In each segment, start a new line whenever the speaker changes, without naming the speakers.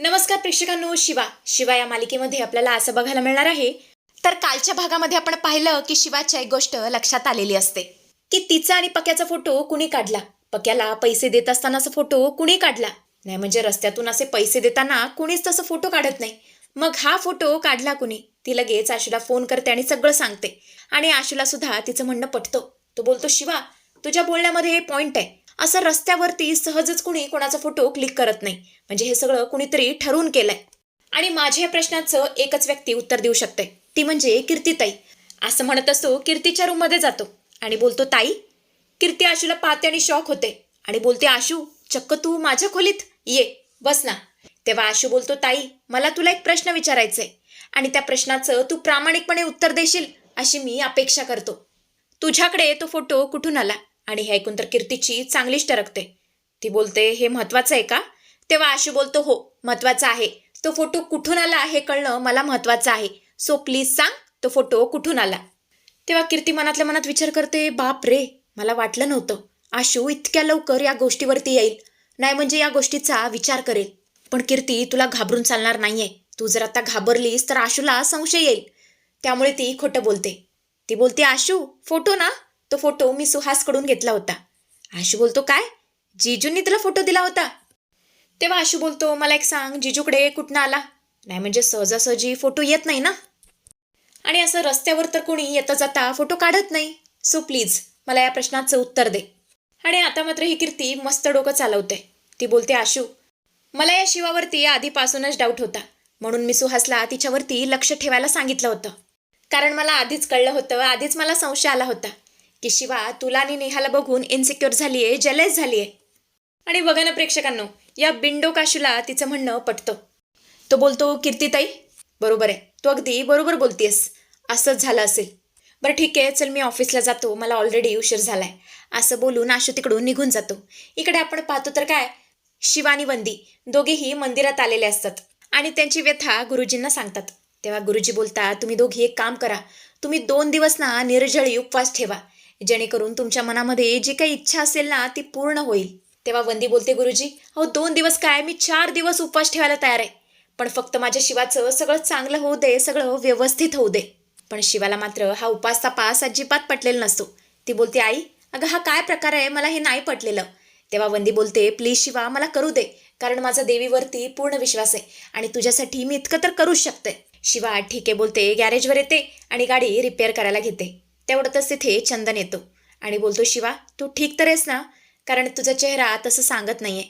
नमस्कार प्रेक्षकांनो शिवा. शिवा या मालिकेमध्ये आपल्याला असं बघायला मिळणार आहे. तर कालच्या भागामध्ये आपण पाहिलं की शिवाच्या एक गोष्ट लक्षात आलेली असते. की तिचा आणि पक्याचा फोटो कुणी काढला? पक्याला पैसे देत असतानाचा फोटो कुणी काढला? नाही म्हणजे रस्त्यातून असे पैसे देताना कुणीच तसं फोटो काढत नाही. मग हा फोटो काढला कुणी? ती लगेच आशूला फोन करते आणि सगळं सांगते. आणि आशूला सुद्धा तिचं म्हणणं पटतो. तो बोलतो शिवा तुझ्या बोलण्यामध्ये हे पॉईंट आहे. असं रस्त्यावरती सहजच कुणी कोणाचा फोटो क्लिक करत नाही. म्हणजे हे सगळं कुणीतरी ठरवून केलंय. आणि माझ्या या प्रश्नाचं एकच व्यक्ती उत्तर देऊ शकते. ती म्हणजे कीर्तीताई. असं म्हणत असतो कीर्तीच्या रूममध्ये जातो. आणि बोलतो ताई कीर्ती आशूला पाहते आणि शॉक होते. आणि बोलते आशू चक्क तू माझ्या खोलीत ये बस ना. तेव्हा आशू बोलतो ताई मला तुला एक प्रश्न विचारायचा आहे आणि त्या प्रश्नाचं तू प्रामाणिकपणे उत्तर देशील अशी मी अपेक्षा करतो. तुझ्याकडे तो फोटो कुठून आला? आणि हे ऐकून तर कीर्तीची चांगलीच टरकते. ती बोलते हे महत्वाचं आहे का? तेव्हा आशू बोलतो हो महत्वाचं आहे. तो फोटो कुठून आला हे कळणं मला महत्वाचं आहे. सो प्लीज सांग तो फोटो कुठून आला? तेव्हा कीर्ती मनातल्या मनात विचार करते बाप रे मला वाटलं नव्हतं. आशू इतक्या लवकर या गोष्टीवरती येईल. नाही म्हणजे या गोष्टीचा विचार करेल. पण कीर्ती तुला घाबरून चालणार नाहीये. तू जर आता घाबरलीस तर आशूला संशय येईल. त्यामुळे ती खोटं बोलते. ती बोलते आशू फोटो ना. तो फोटो मी सुहासकडून घेतला होता. आशू बोलतो काय? जीजूंनी तुला फोटो दिला होता? तेव्हा आशू बोलतो मला एक सांग जीजूकडे कुठनं आला? नाही म्हणजे सहजासहजी फोटो येत नाही ना? आणि असं रस्त्यावर तर कोणी येता जाता फोटो काढत नाही. सो प्लीज मला या प्रश्नाचं उत्तर दे. आणि आता मात्र ही कीर्ती मस्त डोकं चालवते. ती बोलते आशू मला या शिवावरती आधीपासूनच डाऊट होता. म्हणून मी सुहासला तिच्यावरती लक्ष ठेवायला सांगितलं होतं. कारण मला आधीच कळलं होतं आधीच मला संशय आला होता. की शिवा तुला आणि नेहाला बघून इन्सिक्युअर जलेज झाली आहे आणि बघा ना प्रेक्षकांनो या बिंडो काशूला तिचं म्हणणं पटतं. तो बोलतो कीर्तीताई बरोबर आहे. तू अगदी बरोबर बोलतेस असंच झालं असेल. बरं ठीक आहे चल मी ऑफिसला जातो. मला ऑलरेडी उशीर झालाय. असं बोलून आशू तिकडून निघून जातो. इकडे आपण पाहतो तर काय? शिवानी वंदी दोघेही मंदिरात आलेले असतात. आणि त्यांची व्यथा गुरुजींना सांगतात. तेव्हा गुरुजी बोलतात तुम्ही दोघी एक काम करा. तुम्ही दोन दिवस ना निर्जळी उपवास ठेवा. जेणेकरून तुमच्या मनामध्ये जी काही इच्छा असेल ना ती पूर्ण होईल. तेव्हा वंदी बोलते गुरुजी अहो दोन दिवस काय? मी चार दिवस उपवास ठेवायला तयार आहे. पण फक्त माझ्या शिवाचं सगळं चांगलं होऊ दे सगळं व्यवस्थित होऊ दे. पण शिवाला मात्र हा उपासचा पास अजिबात पटलेला नसतो. ती बोलते आई अगं हा काय प्रकार आहे? मला हे नाही पटलेलं. तेव्हा वंदी बोलते प्लीज शिवा मला करू दे. कारण माझा देवीवरती पूर्ण विश्वास आहे आणि तुझ्यासाठी मी इतकं तर करूच शकते. शिवा ठीक आहे बोलते गॅरेजवर येते आणि गाडी रिपेअर करायला घेते. तेवढ्यातच तिथे चंदन येतो. आणि बोलतो शिवा तू ठीक तर आहेस ना? कारण तुझा चेहरा तसं सांगत नाहीये.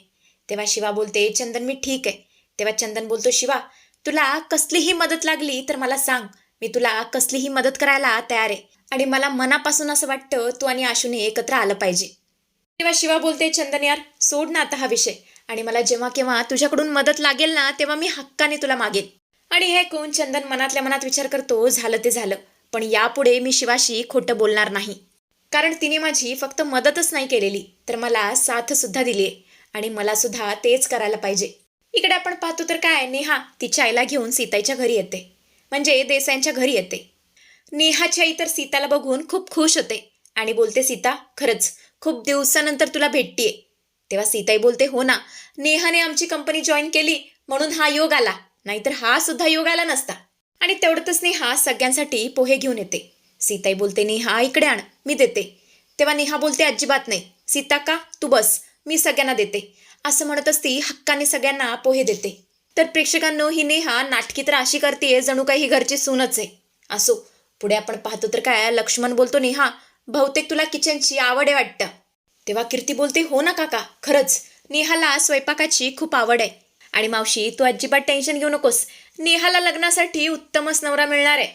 तेव्हा शिवा बोलते चंदन मी ठीक आहे. तेव्हा चंदन बोलतो शिवा तुला कसलीही मदत लागली तर मला सांग. मी तुला कसलीही मदत करायला तयार आहे. आणि मला मनापासून असं वाटतं तू आणि आशूने एकत्र आलं पाहिजे. तेव्हा शिवा बोलते चंदन यार सोड ना आता हा विषय. आणि मला जेव्हा केव्हा तुझ्याकडून मदत लागेल ना तेव्हा मी हक्काने तुला मागेन. आणि हे कोण चंदन मनातल्या मनात विचार करतो झालं ते झालं. पण यापुढे मी शिवाशी खोटं बोलणार नाही. कारण तिने माझी फक्त मदतच नाही केलेली तर मला साथ सुद्धा दिली आहे आणि मला सुद्धा तेच करायला पाहिजे. इकडे आपण पाहतो तर काय नेहा तिच्या आईला घेऊन सीताईच्या घरी येते. म्हणजे देसाईंच्या घरी येते. नेहाची आई तर सीताला बघून खूप खुश होते आणि बोलते सीता खरंच खूप दिवसानंतर तुला भेटतीये. तेव्हा सीताई बोलते हो ना नेहाने आमची कंपनी जॉईन केली म्हणून हा योग आला. नाहीतर हा सुद्धा योग आला नसता. आणि तेवढ्यातच नेहा सगळ्यांसाठी पोहे घेऊन येते. सीताई बोलते नेहा इकडे आण मी देते. तेव्हा नेहा बोलते अजिबात नाही. सीता का? तू बस मी सगळ्यांना देते. असं म्हणतच ती हक्काने सगळ्यांना पोहे देते. तर प्रेक्षकांनो ही नेहा नाटकी तर अशी करते जणू काही ही घरची सूनच आहे. असो पुढे आपण पाहतो तर काय लक्ष्मण बोलतो नेहा बहुतेक तुला किचनची आवड आहे वाटतं. तेव्हा कीर्ती बोलते हो ना काका खरंच. नेहाला स्वयंपाकाची खूप आवड आहे. आणि मावशी तू अजिबात टेन्शन घेऊ नकोस. नेहाला लग्नासाठी उत्तमच नवरा मिळणार आहे.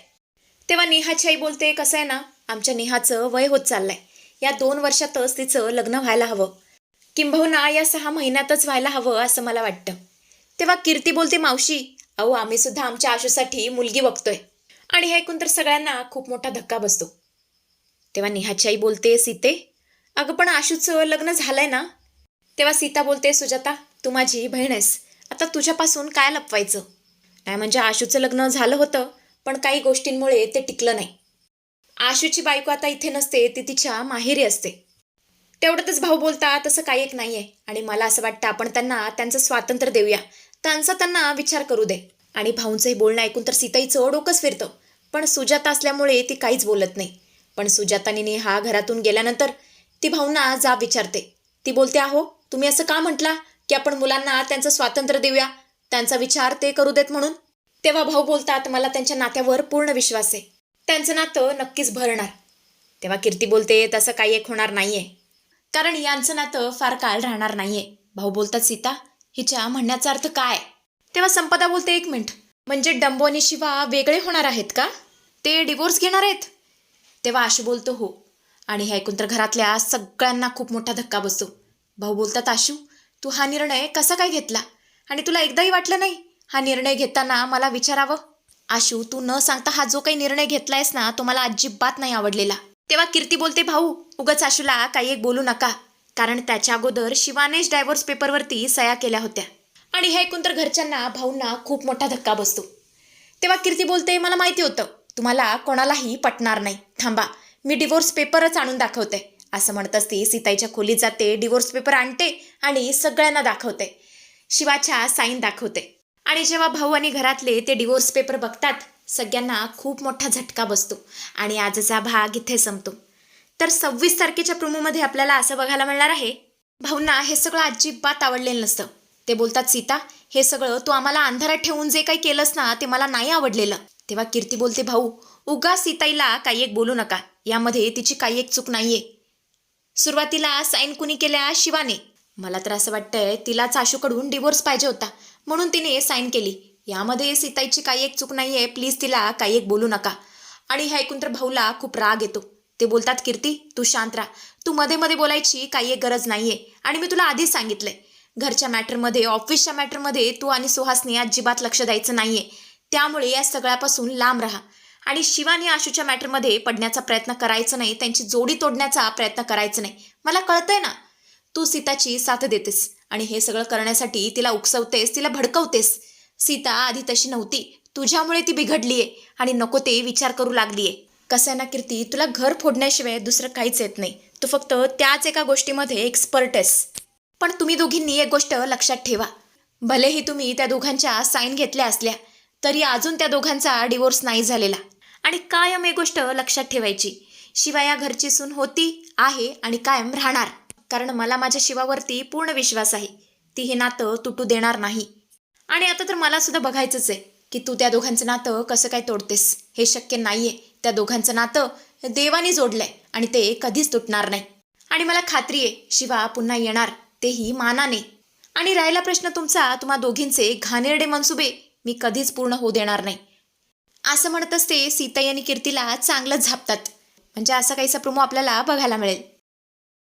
तेव्हा नेहाची आई बोलते कसं आहे ना आमच्या नेहाचं वय होत चाललंय. या दोन वर्षातच तिचं लग्न व्हायला हवं. किंबहुना या सहा महिन्यातच व्हायला हवं असं मला वाटतं. तेव्हा कीर्ती बोलते मावशी अहो आम्ही सुद्धा आमच्या आशूसाठी मुलगी बघतोय. आणि हे ऐकून तर सगळ्यांना खूप मोठा धक्का बसतो. तेव्हा नेहाची आई बोलते सीते अगं पण आशूचं लग्न झालंय ना? तेव्हा सीता बोलते सुजाता तू माझी बहीण आहेस. आता तुझ्यापासून काय लपवायचं? नाही म्हणजे आशूचं लग्न झालं होतं पण काही गोष्टींमुळे ते टिकलं नाही. आशूची बायको आता इथे नसते ती तिच्या माहेरी असते. तेवढ्यातच भाऊ बोलता तसं काही एक नाहीये. आणि मला असं वाटतं आपण त्यांना त्यांचं स्वातंत्र्य देऊया. त्यांचा त्यांना विचार करू दे. आणि भाऊंचं हे बोलणं ऐकून तर सीताईचं डोकंच फिरतं. पण सुजाता असल्यामुळे ती काहीच बोलत नाही. पण सुजाताने नेहा घरातून गेल्यानंतर ती भाऊंना जाब विचारते. ती बोलते आहो तुम्ही असं का म्हटला? की आपण मुलांना त्यांचं स्वातंत्र्य देऊया त्यांचा विचार ते करू देत म्हणून. तेव्हा भाऊ बोलतात मला त्यांच्या नात्यावर पूर्ण विश्वास आहे. त्यांचं नातं नक्कीच भरणार. तेव्हा कीर्ती बोलते तसं काही एक होणार नाहीये. कारण यांचं नातं फार काळ राहणार नाहीये. भाऊ बोलतात सीता हिच्या म्हणण्याचा अर्थ काय? तेव्हा संपदा बोलते एक मिनिट. म्हणजे डंबो आणि शिवा वेगळे होणार आहेत का? ते डिवोर्स घेणार आहेत? तेव्हा आशू बोलतो हो. आणि हे ऐकून तर घरातल्या सगळ्यांना खूप मोठा धक्का बसतो. भाऊ बोलतात आशू तू हा निर्णय कसा काय घेतला? आणि तुला एकदाही वाटलं नाही? हा निर्णय घेताना मला विचारावं? आशू तू न सांगता हा जो काही निर्णय घेतलायस ना तो मला अजिबात नाही आवडलेला. तेव्हा कीर्ती बोलते भाऊ उगाच आशूला काही एक बोलू नका. कारण त्याच्या अगोदर शिवानेश डायव्होर्स पेपरवरती सया केल्या होत्या. आणि हे ऐकून तर घरच्यांना भाऊंना खूप मोठा धक्का बसतो. तेव्हा कीर्ती बोलते मला माहिती होतं. तुम्हाला कोणालाही पटणार नाही. थांबा. मी डिवोर्स पेपरच आणून दाखवते. असं म्हणतच ती सीताईच्या खोलीत जाते डिवोर्स पेपर आणते आणि सगळ्यांना दाखवते. शिवाच्या साईन दाखवते. आणि जेव्हा भाऊ आणि घरातले ते डिवोर्स पेपर बघतात सगळ्यांना खूप मोठा झटका बसतो आणि आजचा भाग इथे संपतो. तर सव्वीस तारखेच्या प्रोमोमध्ये आपल्याला असं बघायला मिळणार आहे भाऊंना हे सगळं अजिबात आवडलेलं नसतं. ते बोलतात सीता हे सगळं तू आम्हाला अंधारात ठेवून जे काही केलंस ना ते मला नाही आवडलेलं. तेव्हा कीर्ती बोलते भाऊ उगा सीताईला काही एक बोलू नका. यामध्ये तिची काही एक चूक नाहीये. सुरुवातीला साईन कुणी केल्या शिवाने. मला तर असं वाटतंय तिलाच आशूकडून डिवोर्स पाहिजे होता. म्हणून तिने साईन केली. यामध्ये सीताईची काही एक चूक नाहीये. प्लीज तिला काही एक बोलू नका. आणि हे ऐकून तर भाऊला खूप राग येतो. ते बोलतात कीर्ती तू शांत राहा. तू मध्ये मध्ये बोलायची काही एक गरज नाहीये. आणि मी तुला आधीच सांगितलंय. घरच्या मॅटरमध्ये ऑफिसच्या मॅटरमध्ये तू आणि सुहासने अजिबात लक्ष द्यायचं नाहीये. त्यामुळे या सगळ्यापासून लांब राहा. आणि शिवानी आशूच्या मॅटरमध्ये पडण्याचा प्रयत्न करायचा नाही त्यांची जोडी तोडण्याचा प्रयत्न करायचा नाही. मला कळतंय ना? तू सीताची साथ देतेस आणि हे सगळं करण्यासाठी तिला उकसवतेस तिला भडकवतेस. सीता आधी तशी नव्हती. तुझ्यामुळे ती बिघडलीये आणि नको ते विचार करू लागलीये. कसं आहे ना कीर्ती? तुला घर फोडण्याशिवाय दुसरं काहीच येत नाही. तू फक्त त्याच एका गोष्टीमध्ये एक्सपर्ट आहेस. पण तुम्ही दोघींनी एक गोष्ट लक्षात ठेवा. भलेही तुम्ही त्या दोघांच्या साईन घेतल्या असल्या तरी अजून त्या दोघांचा डिवोर्स नाही झालेला. आणि कायम एक गोष्ट लक्षात ठेवायची. शिवा या घरची सून होती आहे आणि कायम राहणार. कारण मला माझ्या शिवावरती पूर्ण विश्वास आहे. ती हे नातं तुटू देणार नाही. आणि आता तर मला सुद्धा बघायचंच आहे की तू त्या दोघांचं नातं कसं काय तोडतेस. हे शक्य नाहीये. त्या दोघांचं नातं देवाने जोडलंय आणि ते कधीच तुटणार नाही. आणि मला खात्री आहे शिवा पुन्हा येणार तेही मानाने. आणि राहिला प्रश्न तुमचा तुम्हा दोघींचे घाणेरडे मनसुबे मी कधीच पूर्ण होऊ देणार नाही. असं म्हणत असते सीता यांनी कीर्तीला चांगलं झापतात. म्हणजे असा काहीसा प्रोमो आपल्याला बघायला मिळेल.